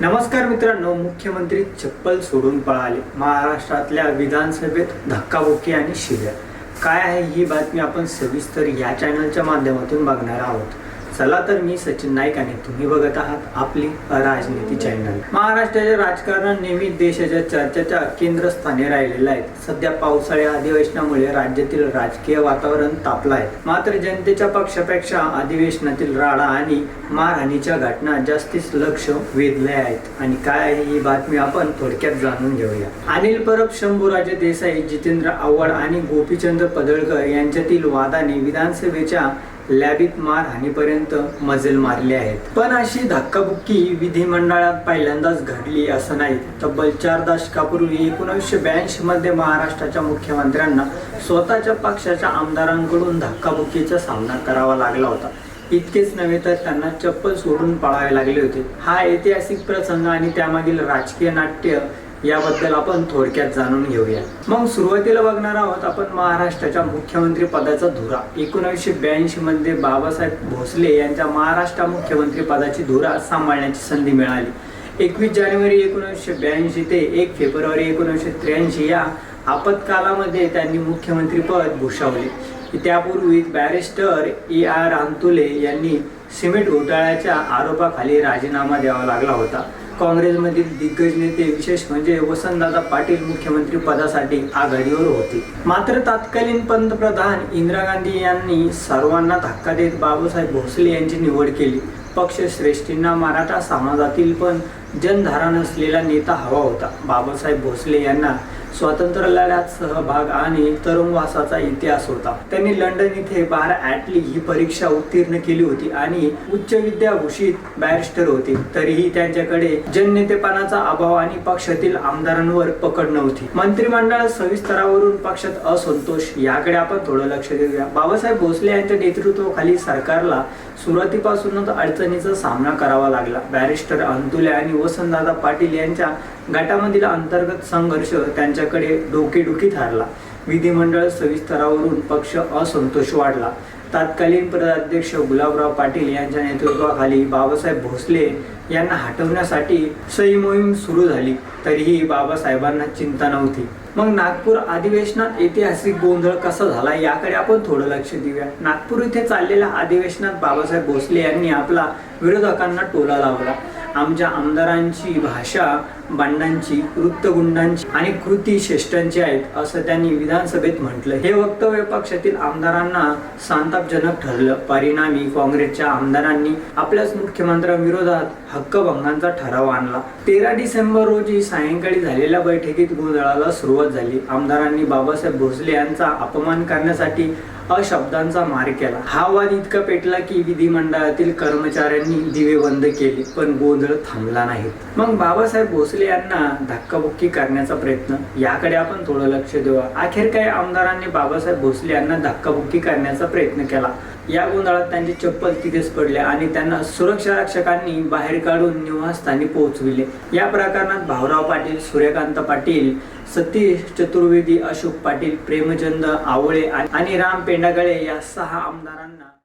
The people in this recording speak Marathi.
नमस्कार मित्रांनो मुख्यमंत्री चप्पल सोडून पळाले. महाराष्ट्रातल्या विधानसभेत धक्काबुक्की आणि शिव्या. काय आहे ही बातमी आपण सविस्तर या चॅनलच्या माध्यमातून बघणार आहोत. चला तर मी सचिन नाईक आणि तुम्ही बघत आहात आपली राजनीती चॅनल महाराष्ट्राचे राजकारण नेहमी देशाच्या चर्चेच्या केंद्रस्थानी राहिलेलं आहे सध्या पावसाळी अधिवेशनामुळे राज्यातील राजकीय वातावरण तापलं आहे. मात्र जनतेच्या पक्षापेक्षा अधिवेशनातील राडा आणि मारहाणीच्या घटना जास्तीच लक्ष वेधले आहेत. आणि काय आहे ही बातमी आपण थोडक्यात जाणून घेऊया. अनिल परब शंभूराजे देसाई जितेंद्र आव्हाड आणि गोपीचंद पदळकर यांच्यातील वादाने विधानसभेच्या लॅबीत मारहाणीपर्यंत मजल मारले आहेत. पण अशी धक्काबुक्की विधिमंडळात पहिल्यांदाच घडली असं नाही. तब्बल चार दशकापूर्वी एकोणीसशे ब्याऐंशी मध्ये महाराष्ट्राच्या मुख्यमंत्र्यांना स्वतःच्या पक्षाच्या आमदारांकडून धक्काबुक्कीचा सामना करावा लागला होता. इतकेच नव्हे तर त्यांना चप्पल सोडून पळावे लागले होते. हा ऐतिहासिक प्रसंग आणि त्यामागील राजकीय नाट्य याबद्दल आपण थोडक्यात जाणून घेऊया. मग सुरुवातीला बघणार आहोत आपण महाराष्ट्राच्या मुख्यमंत्री पदाचा धुरा. एकोणीसशे ब्याऐंशी मध्ये बाबासाहेब भोसले यांच्या महाराष्ट्र मुख्यमंत्री पदाची धुरा सांभाळण्याची संधी मिळाली. एकवीस जानेवारी एकोणीसशे ब्याऐंशी ते एक फेब्रुवारी एकोणीसशे त्र्याऐंशी या आपत्कालामध्ये त्यांनी मुख्यमंत्री पद भूषवले. त्यापूर्वी बॅरिस्टर ए आर अंतुले यांनी सिमेंट घोटाळ्याच्या आरोपाखाली राजीनामा द्यावा लागला होता. काँग्रेसमधील दिग्गज नेते विशेष म्हणजे वसंतदादा पाटील मुख्यमंत्री पदासाठी आघाडीवर होते. मात्र तत्कालीन पंतप्रधान इंदिरा गांधी यांनी सर्वांना धक्का देत बाबासाहेब भोसले यांची निवड केली. पक्षश्रेष्ठींना मराठा समाजातील पण जनधारा नसलेला नेता हवा होता. बाबासाहेब भोसले यांना स्वातंत्र्य लढ्यात सहभाग आणि तरुणवासाचा इतिहास होता. त्यांनी लंडन इथे बारा ॲटली ही परीक्षा उत्तीर्ण केली होती आणि उच्च विद्याभूषित बॅरिस्टर होते. तरीही त्यांच्याकडे जननेतेपणाचा अभाव आणि पक्षातील आमदारांवर पकड नव्हती. मंत्रिमंडळ सविस्तरावरून पक्षात असंतोष याकडे आपण थोडं लक्ष देऊया. बाबासाहेब भोसले यांच्या नेतृत्वाखाली सरकारला सुरुवातीपासूनच अडचणीचा सामना करावा लागला. बॅरिस्टर अंतुले आणि वसंतदादा पाटील यांच्या गटामधील अंतर्गत संघर्ष त्यांच्याकडे डोकेडुखी ठरला विधिमंडळ सविस्तरावरून पक्ष असंतोष वाढला. तत्कालीन पदाध्यक्ष गुलाबराव पाटील यांच्या नेतृत्वाखाली बाबासाहेब भोसले यांना हटवण्यासाठी सही मोहीम सुरू झाली. तरीही बाबासाहेबांना चिंता नव्हती. मग नागपूर अधिवेशनात ऐतिहासिक गोंधळ कसा झाला याकडे आपण थोडं लक्ष देऊया. नागपूर इथे चाललेल्या अधिवेशनात बाबासाहेब भोसले यांनी आपला विरोधकांना टोला लावला. आमच्या आमदारांची भाषा बंडांची वृत्तगुंडांची आणि कृती श्रेष्ठांची आहेत असं त्यांनी विधानसभेत म्हटलं. हे वक्तव्य पक्षातील आमदारांना संतापजनक ठरलं. परिणामी काँग्रेसच्या आमदारांनी आपल्याच मुख्यमंत्र्यांविरोधात हक्कभंगांचा ठराव आणला. तेरा डिसेंबर रोजी सायंकाळी झालेल्या बैठकीत गोंधळाला सुरुवात झाली. आमदारांनी बाबासाहेब भोसले यांचा अपमान करण्यासाठी अशब्दांचा मार केला. हा वाद इतका पेटला की विधिमंडळातील कर्मचाऱ्यांनी दिवे बंद केले पण गोंधळ थांबला नाही. मग बाबासाहेब भोसले यांना धक्काबुक्की करण्याचा प्रयत्न याकडे आपण थोडं लक्ष देऊ अखेर काही आमदारांनी बाबासाहेब भोसले यांना धक्काबुक्की करण्याचा प्रयत्न केला. या गोंधळात त्यांचे चप्पल तिथेच पडले आणि त्यांना सुरक्षा रक्षकांनी बाहेर काढून निवासस्थानी पोहोचविले. या प्रकरणात भाऊराव पाटील सूर्यकांत पाटील सतीश चतुर्वेदी अशोक पाटील प्रेमचंद आवळे आणि राम पेंडागळे या सहा आमदारांना